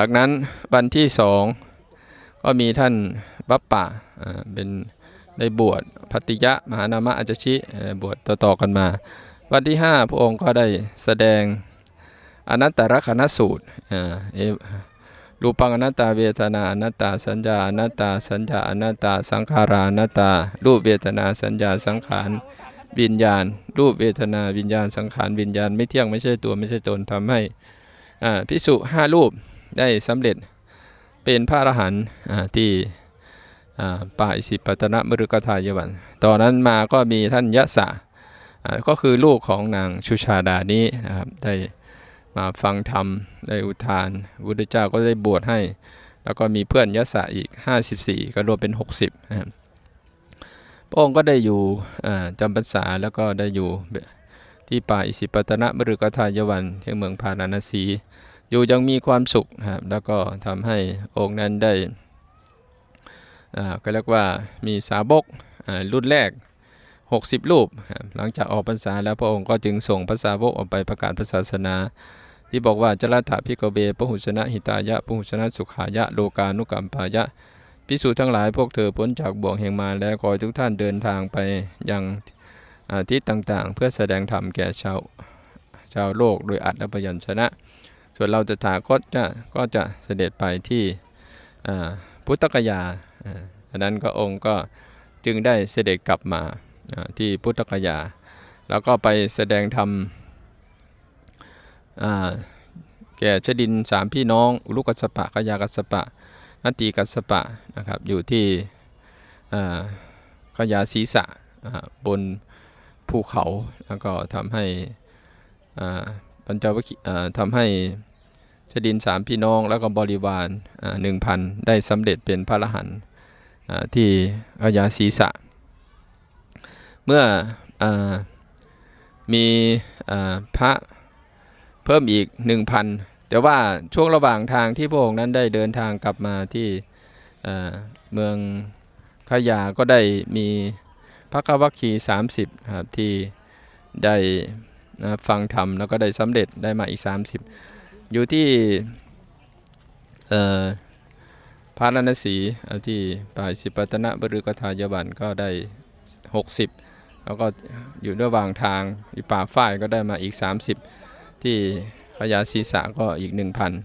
จากนั้นวันที่สองก็มีท่านวัปปะเป็นได้บวชพัติยะมหานามะอาจชิบวชต่อๆกันมา วันที่ห้าพระองค์ก็ได้แสดงอนัตตลกนสูตรรูปังอนัตตาเวทนาอนัตตาสัญญาอนัตตาสัญญาอนัตตาสังขาราอนัตตา รูปเวทนาสัญญาสังขารวิญญาณ รูปเวทนาวิญญาณสังขารวิญญาณไม่เที่ยงไม่ใช่ตัวไม่ใช่ตนทำให้พิสุห้ารูป ได้สำเร็จเป็นพระอรหันต์ที่ป่าอิสิปตนมฤกทายวันตอนนั้นมาก็มีท่านยะสะอ่าก็คือลูกของนางชุชาดานี้นะครับได้มาฟังธรรมได้อุทานพระพุทธเจ้าก็ได้บวชให้ แล้วก็มีเพื่อนยะสะอีก 54 ก็รวมเป็น 60นะครับพระองค์ก็ได้อยู่จำพรรษาแล้วก็ได้อยู่ที่ป่าอิสิปตนมฤกทายวันที่เมืองพาราณสี อยู่ยังมีความสุขครับแล้วก็ทำให้องค์นั้นได้อ่าก็เรียกว่ามีสาวกรุ่นแรก 60 รูปครับหลังจากออกพรรษาแล้วพระองค์ก็จึงส่งพระสาวกออกไปประกาศพระศาสนา ที่บอกว่าจรัตถะพิกเวปหุชนะหิตายะปหุชนะสุขายะโลกานุกัมปายะพิสูจน์ทั้งหลายพวกเธอพ้นจากบ่วงแห่งมาแล้วขอให้ทุกท่านเดินทางไปยังอาทิศต่างๆ เพื่อแสดงธรรมแก่ชาวชาวโลกโดยอัดและพยัญชนะ ส่วนเราจะถาคตจะก็จะเสด็จไปที่พุทธกยาอันนั้นก็องค์ก็จึงได้เสด็จกลับมาที่พุทธกยา แล้วก็ไปแสดงธรรมแก่ชดินสามพี่น้องลุกัสปะกยากัสปะนัตตีกัสปะนะครับอยู่ที่ขยาศีสะบนภูเขา แล้วก็ทำให้ปัญจวัคคีทำให้ ชดินสามพี่น้องแล้วก็บริวารหนึ่งพันได้สำเร็จเป็นพระอรหันต์ที่อายาศีสะ เมื่ออมีอพระเพิ่มอีกหนึ่งพันแต่ว่าช่วงระหว่างทางที่พระองค์นั้นได้เดินทางกลับมาที่เมืองขยาก็ได้มีพระกวัคคีสามสิบครับที่ได้ฟังธรรมแล้วก็ได้สำเร็จได้มาอีก 30 อยู่ที่เอ่อพาราณสีที่ป่ายสิปตนะบรุกทายวันก็ได้ 60 แล้วก็อยู่ระหว่างทางที่ป่าฝ้ายก็ได้มาอีก 30 ที่พญาศีสะก็อีก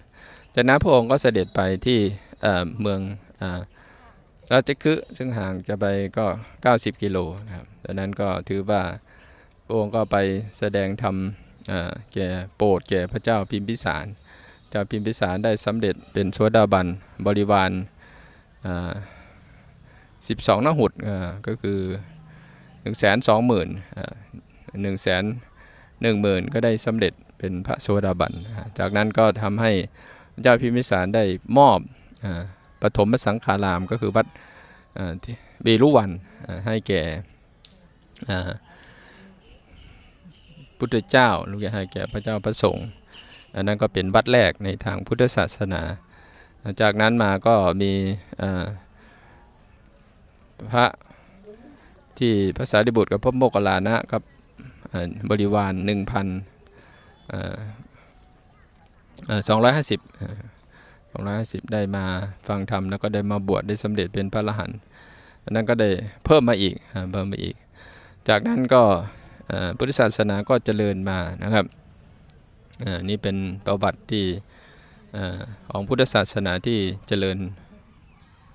1,000 จากนั้นพระองค์ก็เสด็จไปที่เอ่อเมืองอ่าราชคฤห์ซึ่งห่างจะไปก็ 90 กิโลนะครับดังนั้นก็ถือว่าพระองค์ก็ไปแสดงธรรม แก่โปรดแก่พระเจ้าพิมพิสาร เจ้าพิมพิสารได้สำเร็จเป็นโสดาบันบริวารสิบสองนหุดก็คือหนึ่งแสนสองหมื่นหนึ่งแสนหนึ่งหมื่นก็ได้สำเร็จเป็นพระโสดาบัน จากนั้นก็ทำให้พระเจ้าพิมพิสารได้มอบอปฐมสังขารามก็คือวัดอ่าที่เบรุวันให้แก่ พุทธเจ้าลูกจะให้แก่พระเจ้าพระสงฆ์อันนั้นก็เป็นวัดแรกในทางพุทธศาสนา จากนั้นมาก็มีพระที่พระสารีบุตรกับพระโมคคัลานะกับบริวารหนึ่งพันสองร้อยห้าสิบสองร้อยห้าสิบได้มาฟังธรรมแล้วก็ได้มาบวชได้สำเร็จเป็นพระอรหันต์อันนั้นก็ได้เพิ่มมาอีกเพิ่มมาอีก จากนั้นก็ พุทธศาสนาก็เจริญมานะครับนี่เป็นประวัติที่ของพุทธศาสนาที่เจริญ